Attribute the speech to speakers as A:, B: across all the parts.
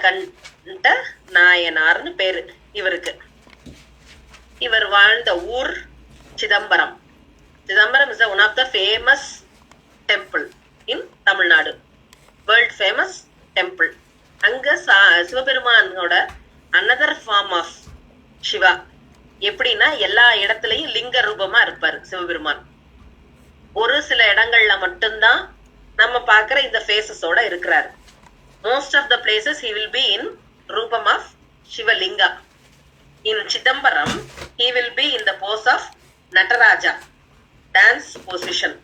A: நீலகண்ட நாயனார்னு பேரு இவருக்கு. இவர் வாழ்ந்த ஊர் Chidambaram. Chidambaram is one of the famous temple in Tamil Nadu. World famous temple அங்க சா- சிவபெருமானோட அனதர் ஃபார்ம் ஆஃப் சிவா எப்படின்னா எல்லா இடத்துலயும் லிங்க ரூபமா இருப்பாரு சிவபெருமான். ஒரு சில இடங்கள்ல மட்டும்தான் நம்ம பாக்குற இந்த ஃபேஸஸோட இருக்கிறாரு. Most of the places he will be in ரூபம் of Shivalinga in Chidambaram he will be in the pose of Nataraja dance position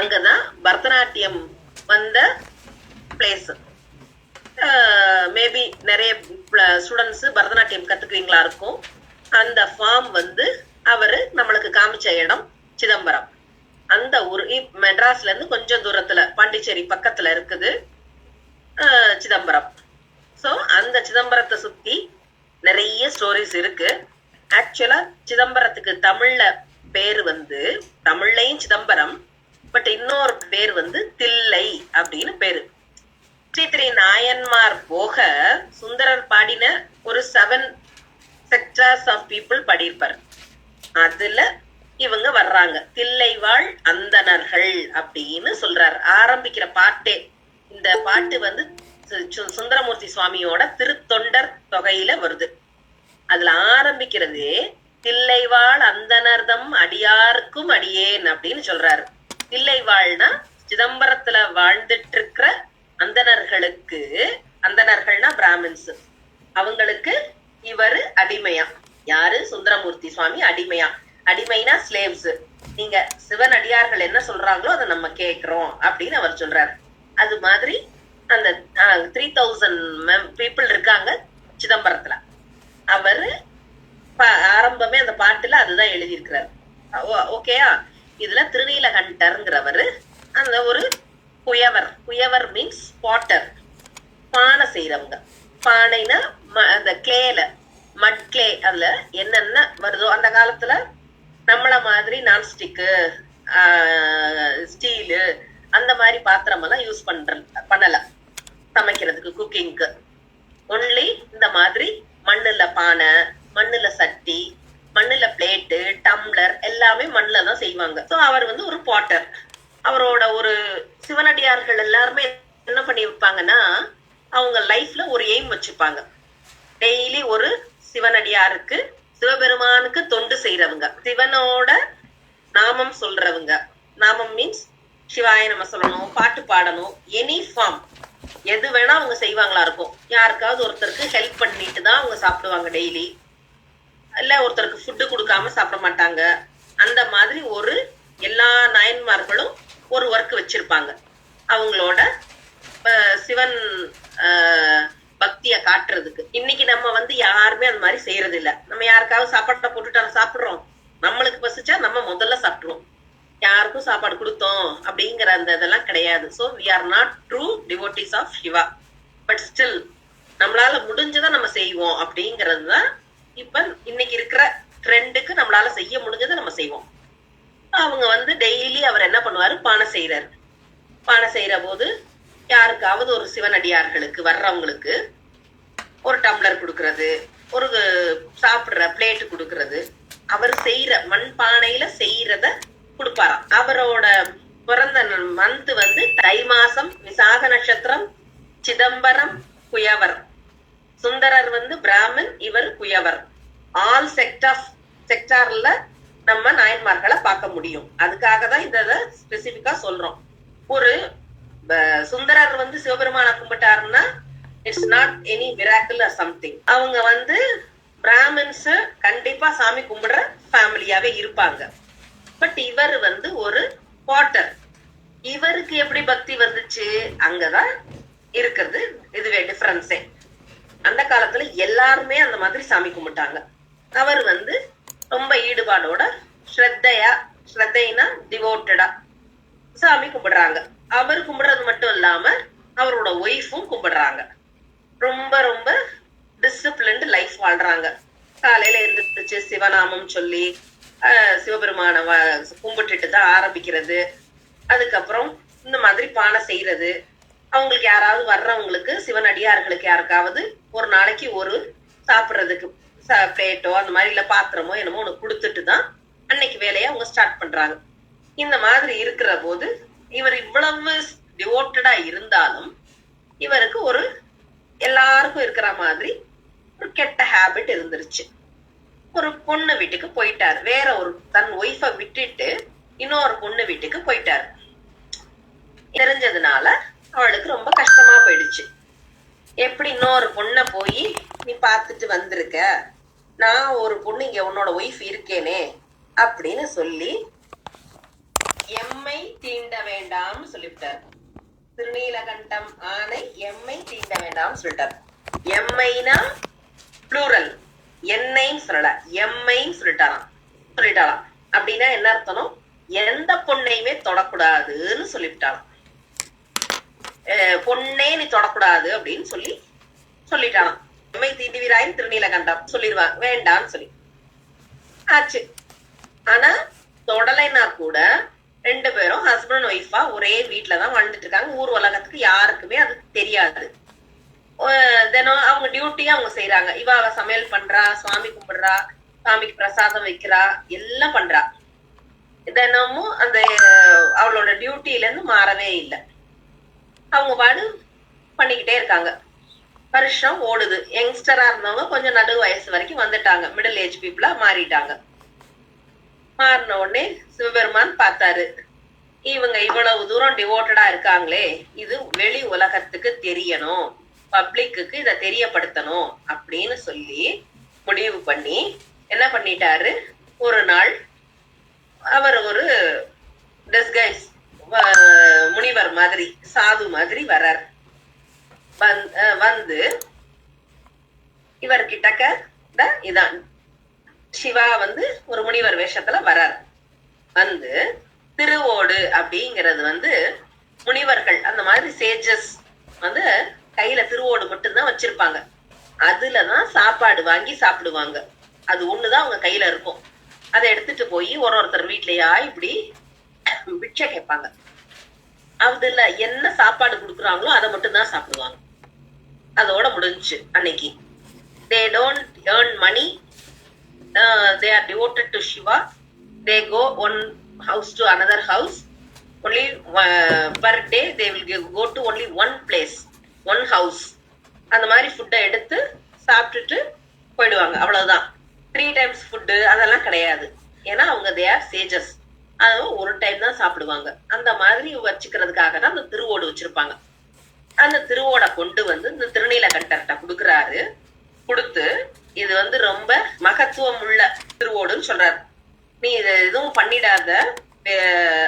A: அங்கதான் பரதநாட்டியம் வந்த பிளேஸ் மேபி நிறைய ஸ்டூடெண்ட்ஸ் பரதநாட்டியம் கத்துக்குவீங்களா இருக்கும் அந்த ஃபார்ம் வந்து அவரு நம்மளுக்கு காமிச்ச இடம் சிதம்பரம் அந்த ஊர் மெட்ராஸ்ல இருந்து கொஞ்சம் தூரத்துல பாண்டிச்சேரி பக்கத்துல இருக்குது. சிதம்பரம். சோ அந்த சிதம்பரத்தை சுத்தி நிறைய ஸ்டோரிஸ் இருக்கு. ஆக்சுவலா சிதம்பரத்துக்கு தமிழ்ல பேர் வந்து தமிழ்லையும் சிதம்பரம் பட் இன்னொரு பேர் வந்து தில்லை அப்படின்னு பேரு. ஸ்ரீ திரி நாயன்மார் போக சுந்தரர் பாடின ஒரு செவன் செக்டர்ஸ் ஆஃப் பீப்புள் பாடியிருப்பார். அதுல இவங்க வர்றாங்க. தில்லைவாழ் அந்தணர்கள் அப்படின்னு சொல்றாரு. ஆரம்பிக்கிற பாட்டே இந்த பாட்டு வந்து சு- சு- சுந்தரமூர்த்தி சுவாமியோட திருத்தொண்டர் தொகையில வருது. அதுல ஆரம்பிக்கிறது தில்லைவாழ் அந்தனர்தம் அடியாருக்கும் அடியேன் அப்படின்னு சொல்றாரு. தில்லைவாழ்னா சிதம்பரத்துல வாழ்ந்துட்டு இருக்கிற அந்தனர்களுக்கு அந்தனர்கள்னா பிராமின்ஸ். அவங்களுக்கு இவரு அடிமையா. யாரு? சுந்தரமூர்த்தி சுவாமி அடிமையா. அடிமைனா ஸ்லேவ்ஸ். நீங்க சிவன் அடியார்கள் என்ன சொல்றாங்களோ அதை நம்ம கேக்குறோம் அப்படின்னு அவர் சொல்றாரு. அது மாதிரி அந்த த்ரீ தௌசண்ட் பீப்புள் இருக்காங்க சிதம்பரத்துல. அவரு ஆரம்பமே அந்த பாட்டுல அதுதான் எழுதியிருக்கிறார். ஓகேயா இதுல திருநீலகண்டர்ங்கிறவரு அந்த ஒரு குயவர். குயவர் மீன்ஸ் பாட்டர் பானை செய்யறவங்க பானைனா ம- அந்த கிளேல மட் கிளே அதுல என்னென்ன வருதோ அந்த காலத்துல நம்மள மாதிரி நான்ஸ்டிக்கு ஸ்டீலு அந்த மாதிரி பாத்திரம் எல்லாம் யூஸ் பண்ற பண்ணல. சமைக்கிறதுக்கு குக்கிங்க்கு ஒன்லி இந்த மாதிரி மண்ணுல பானை மண்ணுல சட்டி மண்ணுல பிளேட்டு டம்ளர் எல்லாமே மண்ணுல தான் செய்வாங்க. ஸோ அவர் வந்து ஒரு பாட்டர் அவரோட ஒரு சிவனடியார்கள் எல்லாருமே என்ன பண்ணி வைப்பாங்கன்னா அவங்க லைஃப்ல ஒரு எய்ம் வச்சுப்பாங்க. டெய்லி ஒரு சிவனடியாருக்கு சிவபெருமானுக்கு தொண்டு செய்யறவங்க சிவனோட நாமம் சொல்றவங்க. நாமம் மீன்ஸ் சிவாய நம்ம சொல்லணும் பாட்டு பாடணும் எனி ஃபார்ம் எது வேணா அவங்க செய்வாங்களா இருக்கும். யாருக்காவது ஒருத்தருக்கு ஹெல்ப் பண்ணிட்டு தான் அவங்க சாப்பிடுவாங்க டெய்லி இல்ல ஒருத்தருக்கு ஃபுட்டு கொடுக்காம சாப்பிட மாட்டாங்க. அந்த மாதிரி ஒரு எல்லா நாயன்மார்களும் ஒரு ஒர்க் வச்சிருப்பாங்க. அவங்களோட சிவன் பக்திய காட்டுறதுக்கு. இன்னைக்கு நம்ம வந்து யாருமே அந்த மாதிரி செய்யறது இல்ல நம்ம யாருக்காவது சாப்பாட்டை போட்டுட்டு சாப்பிடுறோம். நம்மளுக்கு பசிச்சா நம்ம முதல்ல சாப்பிடுவோம் யாருக்கும் சாப்பாடு கொடுத்தோம் அப்படிங்கிற அந்த இதெல்லாம் கிடையாது. So we are not true devotees of Shiva but still நம்மளால முடிஞ்சதை நம்ம செய்வோம் அப்படிங்கிறது தான் இப்ப இன்னைக்கு இருக்கிற ட்ரெண்டுக்கு நம்மளால செய்ய முடிஞ்சதை நம்ம செய்வோம். அவங்க வந்து டெய்லி அவர் என்ன பண்ணுவாரு? பானை செய்யறாரு பானை செய்யற போது யாருக்காவது ஒரு சிவனடியார்களுக்கு வர்றவங்களுக்கு ஒரு டம்ளர் கொடுக்கறது ஒரு சாப்பிடுற பிளேட் கொடுக்கறது. அவர் செய்யற மண் பானையில செய்யறத கொடுப்பாராம். அவரோட பிறந்த மந்த் வந்து தை மாசம் விசாக நட்சத்திரம் சிதம்பரம் குயவர். சுந்தரர் வந்து பிராமன் இவர் குயவர். ஆல் செக்டார் செக்டார்ல நம்ம நாயன்மார்களை பார்க்க முடியும். அதுக்காக தான் இத ஸ்பெசிபிக்கா சொல்றோம். ஒரு சுந்தரர் வந்து சிவபெருமான கும்பிட்டாருன்னா it's not any miracle or something அவங்க வந்து பிராமின்ஸ் கண்டிப்பா சாமி கும்பிடுற ஃபேமிலியாவே இருப்பாங்க. பட் இவர் வந்து ஒரு பாட்டர் இவருக்கு எப்படி பக்தி வந்துச்சு? அங்கதான் இருக்கிறது இதுவே டிஃபரன்ஸே அந்த காலத்துல எல்லாருமே அந்த மாதிரி சாமி கும்பிட்டாங்க. அவர் வந்து ரொம்ப ஈடுபாடோட ஸ்ரத்தையா ஸ்ரத்தைனா டிவோட்டடா சாமி கும்பிடுறாங்க. அவர் கும்பிடுறது மட்டும் இல்லாம அவரோட ஒய்ஃபும் கும்பிடுறாங்க. ரொம்ப ரொம்ப டிசிப்ளின்டு லைஃப் வாழ்றாங்க. காலையில எழுந்திருச்சு சிவநாமம் சொல்லி சிவபெருமானை சிவபெருமான வ- கும்பிட்டுட்டு தான் ஆரம்பிக்கிறது. அதுக்கப்புறம் இந்த மாதிரி பானை செய்யறது அவங்களுக்கு யாராவது வர்றவங்களுக்கு சிவன் அடியார்களுக்கு யாருக்காவது ஒரு நாளைக்கு ஒரு சாப்பிட்றதுக்கு பிளேட்டோ அந்த மாதிரி இல்ல பாத்திரமோ என்னமோ ஒண்ணு கொடுத்துட்டு தான் அன்னைக்கு வேலையை அவங்க ஸ்டார்ட் பண்றாங்க. இந்த மாதிரி இருக்கிற போது இவர் இவ்வளவு டிவோட்டடா இருந்தாலும் இவருக்கு ஒரு எல்லாருக்கும் இருக்கிற மாதிரி ஒரு கெட்ட ஹேபிட் இருந்துருச்சு. ஒரு பொண்ணு வீட்டுக்கு போயிட்டாரு. வேற ஒரு தன் ஒய்ஃப விட்டுட்டு இன்னொரு பொண்ணு வீட்டுக்கு போயிட்டாரு. தெரிஞ்சதுனால அவளுக்கு ரொம்ப கஷ்டமா போயிடுச்சு. எப்படி இன்னொரு பொண்ணை போய் நீ பார்த்துட்டு வந்திருக்க? நான் ஒரு பொண்ணு இங்க உன்னோட ஒய்ஃப் இருக்கேனே அப்படின்னு சொல்லி எம்மை தீண்ட வேண்டாம்னு சொல்லிவிட்டார். திருநீலகண்டம் ஆனை எம்மை தீண்ட வேண்டாம்னு சொல்லிட்டார். எம்மைனா ப்ளூரல் என்னைன்னு சொல்லல. எம்மைன்னு சொல்லிட்டாராம். சொல்லிட்டாராம். அப்படின்னா என்ன அர்த்தம் எந்த பொண்ணையுமே தொடக்கூடாதுன்னு சொல்லிவிட்டாராம். அஹ் பொண்ணே நீ தொடக்கூடாது அப்படின்னு சொல்லி சொல்லிட்டானாம் எம்மை தீண்டுவீராயின் திருநீலகண்டம். சொல்லிடுவாங்க வேண்டான்னு சொல்லி. ஆச்சு. ஆனா தொடலைனா கூட ரெண்டு பேரும் ஹஸ்பண்ட் ஒய்ஃபா ஒரே வீட்டுலதான் வாழ்ந்துட்டு இருக்காங்க. ஊர் உலகத்துக்கு யாருக்குமே அது தெரியாது. தினம் அவங்க டியூட்டி அவங்க செய்யறாங்க இவ அவ சமையல் பண்றா சுவாமி கும்பிடுறா சாமிக்கு பிரசாதம் வைக்கிறா எல்லாம் பண்றா. தினமும் அந்த அவளோட டியூட்டில இருந்து மாறவே இல்லை. அவங்க பாடு பண்ணிக்கிட்டே இருக்காங்க. வருஷம் ஓடுது. யங்ஸ்டரா இருந்தவங்க கொஞ்சம் நடு வயசு வரைக்கும் வந்துட்டாங்க. மிடில் ஏஜ் பீப்புளா மாறிட்டாங்க. மாறின உடனே சிவபெருமான் பார்த்தாரு. இவங்க இவ்வளவு தூரம் டிவோட்டடா இருக்காங்களே. இது வெளி உலகத்துக்கு தெரியணும். பப்ளிக்குக்கு இதை தெரியப்படுத்தணும் அப்படின்னு சொல்லி முடிவு பண்ணி என்ன பண்ணிட்டாரு? ஒரு நாள் அவர் ஒரு டிஸ்கைஸ் முனிவர் மாதிரி சாது மாதிரி வர்றார் வந்- வந்து இவர் கிட்டக்க இதான். சிவா வந்து ஒரு முனிவர் வேஷத்துல வரார். வந்து திருவோடு அப்படிங்கிறது வந்து முனிவர்கள் அந்த மாதிரி சேஜஸ் வந்து கையில திருவோடு மட்டும்தான் வச்சிருப்பாங்க. அதுலதான் சாப்பாடு வாங்கி சாப்பிடுவாங்க. அது ஒண்ணுதான் அவங்க கையில இருக்கும். அதை எடுத்துட்டு போய் ஒரு ஒருத்தர் வீட்லயா இப்படி பிட்சை கேட்பாங்க. அதுல என்ன சாப்பாடு கொடுக்குறாங்களோ அதை மட்டும்தான் சாப்பிடுவாங்க. அதோட முடிஞ்சுச்சு அன்னைக்கு. They don't earn money they are devoted to Shiva they go one house to another house only per day they will go to only one place one house அந்த மாதிரி ஃபுட்டை எடுத்து சாப்பிட்டுட்டு போயிடுவாங்க. அவ்வளவுதான். த்ரீ டைம்ஸ் ஃபுட்டு அதெல்லாம் கிடையாது. ஏன்னா அவங்க தே ஆர் சேஜஸ் அதுவும் ஒரு டைம் தான் சாப்பிடுவாங்க. அந்த மாதிரி வச்சுக்கிறதுக்காக தான் அந்த திருவோடு வச்சிருப்பாங்க. அந்த திருவோட கொண்டு வந்து இந்த திருநீலகண்டர்கிட்ட கொடுக்குறாரு. கொடுத்து இது வந்து ரொம்ப மகத்துவம் உள்ள திருவோடுன்னு சொல்றாரு. நீ இதை எதுவும் பண்ணிடாத.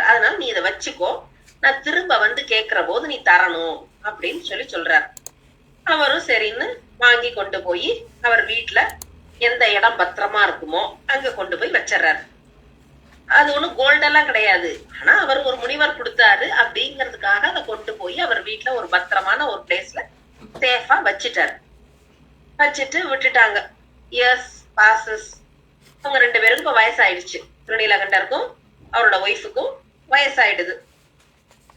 A: அதனால நீ இதை வச்சுக்கோ. நான் திரும்ப வந்து கேட்கிற போது நீ தரணும். அப்படின்னு சொல்லி சொல்றாரு. அவரும் சரின்னு வாங்கி கொண்டு போய் அவர் வீட்டுல எந்த இடம் பத்திரமா இருக்குமோ அங்க கொண்டு போய் வச்சிடுறாரு. அது ஒண்ணும் கோல்டெல்லாம் கிடையாது. ஆனா அவர் ஒரு முனிவர் கொடுத்தாரு அப்படிங்கிறதுக்காக அதை கொண்டு போய் அவர் வீட்டுல ஒரு பத்திரமான ஒரு பிளேஸ்ல சேஃபா வச்சிட்டாரு. வச்சுட்டு விட்டுட்டாங்க. இயர்ஸ் பாசஸ் அவங்க ரெண்டு பேருக்கும் இப்ப வயசாயிடுச்சு. திருநீலகண்டருக்கும் அவரோட ஒய்ஃபுக்கும் வயசாயிடுது.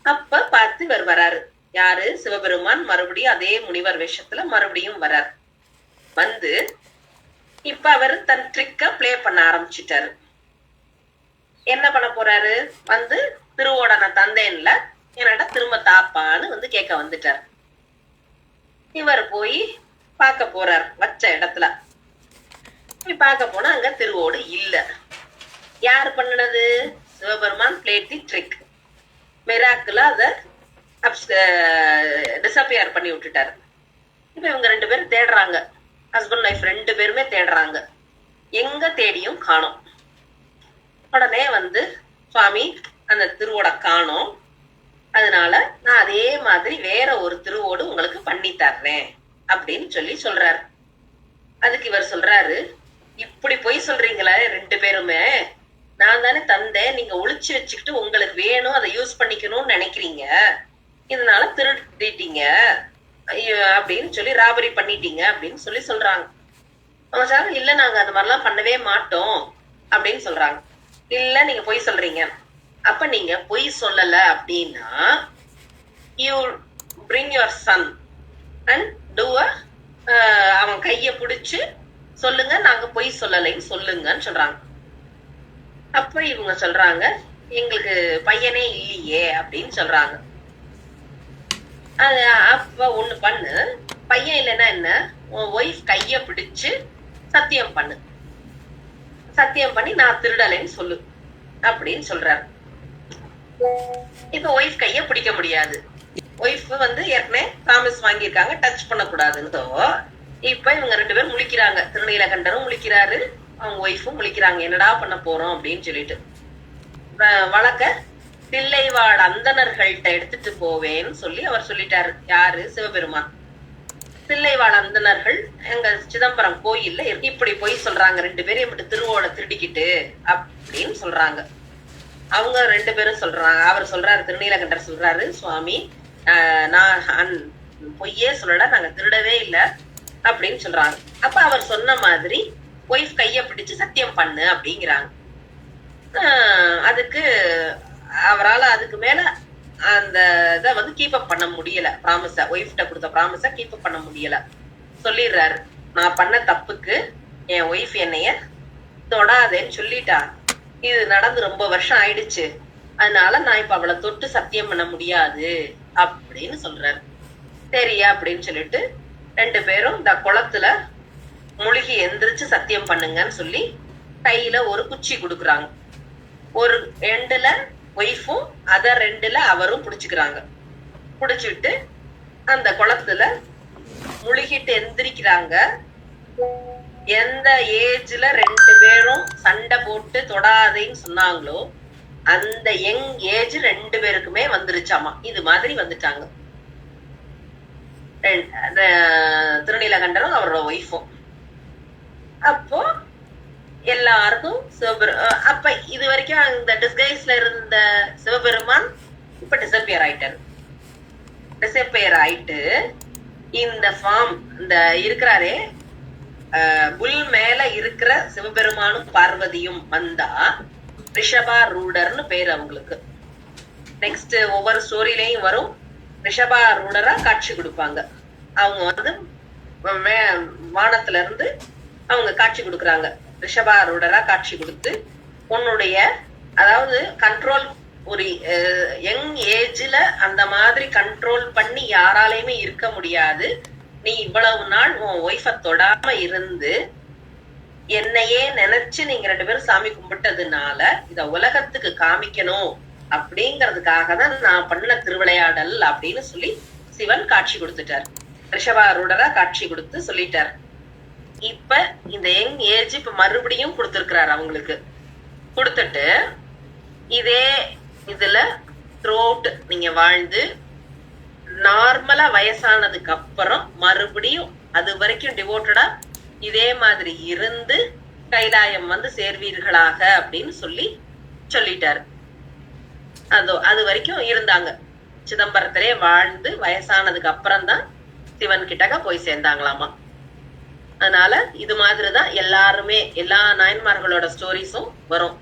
A: அப்ப பார்த்து இவர் வராரு. யாரு? சிவபெருமான். மறுபடியும் அதே முனிவர் வேஷத்துல மறுபடியும் வரார். வந்து இப்ப அவர் தன் ட்ரிக்க பிளே பண்ண ஆரம்பிச்சிட்டாரு. என்ன பண்ண போறாரு? வந்து திருவோடன தந்தேன்ல என்னடா திரும்ப தாப்பான்னு வந்து கேட்க வந்துட்டார். இவர் போய் பார்க்க போறார் வச்ச இடத்துல. பார்க்க போனா அங்க திருவோடு இல்ல. யார் பண்ணுனது? சிவபெருமான் பிளேட் தி ட்ரிக் மிராக்குல அத டிசப்பியர் பண்ணி விட்டுட்டாரு. இப்ப இவங்க ரெண்டு பேரும் தேடுறாங்க. ஹஸ்பண்ட் ஒய்ஃப் ரெண்டு பேருமே தேடுறாங்க. எங்க தேடியும் காணோம். உடனே வந்து சுவாமி அந்த திருவோட காணோம். அதனால நான் அதே மாதிரி வேற ஒரு திருவோடு உங்களுக்கு பண்ணி தர்றேன் அப்படின்னு சொல்லி சொல்றாரு. அதுக்கு இவர் சொல்றாரு இப்படி பொய் சொல்றீங்களே ரெண்டு பேருமே. நான் தானே தந்தேன். நீங்க ஒளிச்சு வச்சுக்கிட்டு உங்களுக்கு வேணும் அதை யூஸ் பண்ணிக்கணும்னு நினைக்கிறீங்க. இதனால திருடிட்டீங்க. ஐயோ, அப்படின்னு சொல்லி ராபரி பண்ணிட்டீங்க அப்படின்னு சொல்லி சொல்றாங்க. அவங்க சார் இல்ல நாங்க அந்த மாதிரிலாம் பண்ணவே மாட்டோம் அப்படின்னு சொல்றாங்க. இல்ல நீங்க பொய் சொல்றீங்க. அப்ப நீங்க பொய் சொல்லல அப்படின்னா you bring your son and too அவன் கைய பிடிச்சு சொல்லுங்க நாங்க பொய் சொல்லலைன்னு சொல்லுங்கன்னு சொல்றாங்க. அப்ப இவங்க சொல்றாங்க எங்களுக்கு பையனே இல்லையே அப்படின்னு சொல்றாங்க. அது அப்போ ஒன்று பண்ணு. பையன் இல்லைன்னா என்ன? உன் ஒய்ஃப் கையை பிடிச்சு சத்தியம் பண்ணு. சத்தியம் பண்ணி நான் திருடலைன்னு சொல்லு. அப்படின்னு சொல்றாரு. இப்ப ஒய்ஃப் கைய பிடிக்க முடியாது. ஒய்ஃப் வந்து ஏற்கனவே ப்ராமிஸ் வாங்கியிருக்காங்க டச் பண்ணக்கூடாதுன்றதோ இப்ப இவங்க ரெண்டு பேரும் முழிக்கிறாங்க. திருநீலகண்டரும் முழிக்கிறாரு. அவங்க ஒய்ஃபும் முழிக்கிறாங்க. என்னடா பண்ண போறோம் அப்படின்னு சொல்லிட்டு. வழக்க தில்லைவாழ் அந்தனர்கள்ட்ட எடுத்துட்டு போவேன்னு சொல்லி அவர் சொல்லிட்டாரு. யாரு? சிவபெருமான். தில்லைவாழ் அந்தணர்கள் எங்க சிதம்பரம் கோயில்ல இப்படி போய் சொல்றாங்க. ரெண்டு பேரும் இப்படி திருவோட திருடிக்கிட்டு அப்படின்னு சொல்றாங்க. அவங்க ரெண்டு பேரும் சொல்றாங்க. அவர் சொல்றாரு திருநீலகண்டர் சொல்றாரு சுவாமி நான் பொய்யே சொல்லல. நாங்க திருடவே இல்ல. அப்படின்னு சொல்றாங்க. அப்ப அவர் சொன்ன மாதிரி ஒய்ஃப் கைய பிடிச்சு சத்தியம் பண்ணு அப்படிங்கிறாங்க. அதுக்கு அவரால் அதுக்கு மேல அந்த இதை வந்து கீப் அப் பண்ண முடியல. ப்ராமிஸ ஒய்ஃப்ட கொடுத்த ப்ராமிஸ கீப் அப் பண்ண முடியல. சொல்லிடுறாரு. நான் பண்ண தப்புக்கு என் ஒய்ஃப் என்னைய தொடாதேன்னு சொல்லிட்டா. இது நடந்து ரொம்ப வருஷம் ஆயிடுச்சு. அதனால நான் இப்ப அவளை தொட்டு சத்தியம் பண்ண முடியாது அப்படின்னு சொல்றாரு. சரியா அப்படின்னு சொல்லிட்டு ரெண்டு பேரும் இந்த குளத்துல முழுகி எந்திரிச்சு சத்தியம் பண்ணுங்கன்னு சொல்லி கையில ஒரு குச்சி கொடுக்குறாங்க. ஒரு எண்டுல ஒய்ஃபும் அத ரெண்டுல அவரும் புடிச்சுக்கிறாங்க. புடிச்சுட்டு அந்த குளத்துல முழுகிட்டு எந்திரிக்கிறாங்க. எந்த ஏஜ்ல ரெண்டு பேரும் சண்டை போட்டு தொடாதேன்னு சொன்னாங்களோ அந்த யங் ஏஜ் ரெண்டு பேருக்குமே வந்துருச்சாமா. இது மாதிரி வந்துட்டாங்க. ரெண்- அந்த திருநீலகண்டரும் அவரோட ஒய்ஃபும் அப்போ எல்லாருக்கும் சிவபெரு அப்ப இது வரைக்கும் அந்த டிஸ்கைஸ்ல இருந்த சிவபெருமான் இப்ப டிசப்பியர் ஆயிட்டாரு. டிசப்பியர் ஆயிட்டு இந்த ஃபார்ம் இந்த இருக்கிறாரே புல் மேல இருக்கிற சிவபெருமானும் பார்வதியும் வந்தா ரிஷபா ரூடர்னு பேர் அவங்களுக்கு. நெக்ஸ்ட் ஒவ்வொரு ஸ்டோரிலையும் வரும். ரிஷபா ரூடரா காட்சி கொடுப்பாங்க. அவங்க வந்து வானத்துல இருந்து அவங்க காட்சி கொடுக்குறாங்க. ரிஷபாரூடரா காட்சி கொடுத்து உன்னுடைய அதாவது கண்ட்ரோல் ஒரு யங் ஏஜ்ல அந்த மாதிரி கண்ட்ரோல் பண்ணி யாராலையுமே இருக்க முடியாது. நீ இவ்வளவு நாள் உன் ஒய்ஃப தொடாம இருந்து என்னையே நினைச்சு நீங்க ரெண்டு பேரும் சாமி கும்பிட்டதுனால இத உலகத்துக்கு காமிக்கணும் அப்படிங்கறதுக்காக தான் நான் பண்ண திருவிளையாடல் அப்படின்னு சொல்லி சிவன் காட்சி கொடுத்துட்டார். ரிஷபாரூடரா காட்சி கொடுத்து சொல்லிட்டார். இப்ப இந்த யங் ஏஜ் இப்ப மறுபடியும் கொடுத்திருக்கிறார் அவங்களுக்கு. கொடுத்துட்டு இதே இதுல த்ரோட் நீங்க வாழ்ந்து நார்மலா வயசானதுக்கு அப்புறம் மறுபடியும் அது வரைக்கும் டிவோட்டடா இதே மாதிரி இருந்து கைலாயம் வந்து சேர்வீர்களாக அப்படின்னு சொல்லி சொல்லிட்டாரு. அதோ அது வரைக்கும் இருந்தாங்க. சிதம்பரத்திலே வாழ்ந்து வயசானதுக்கு அப்புறம் தான் சிவன் கிட்டக்க போய் சேர்ந்தாங்களாமா. அதனால இது மாதிரிதான் எல்லாருமே எல்லா நாயன்மார்களோட ஸ்டோரிஸும் வரும்.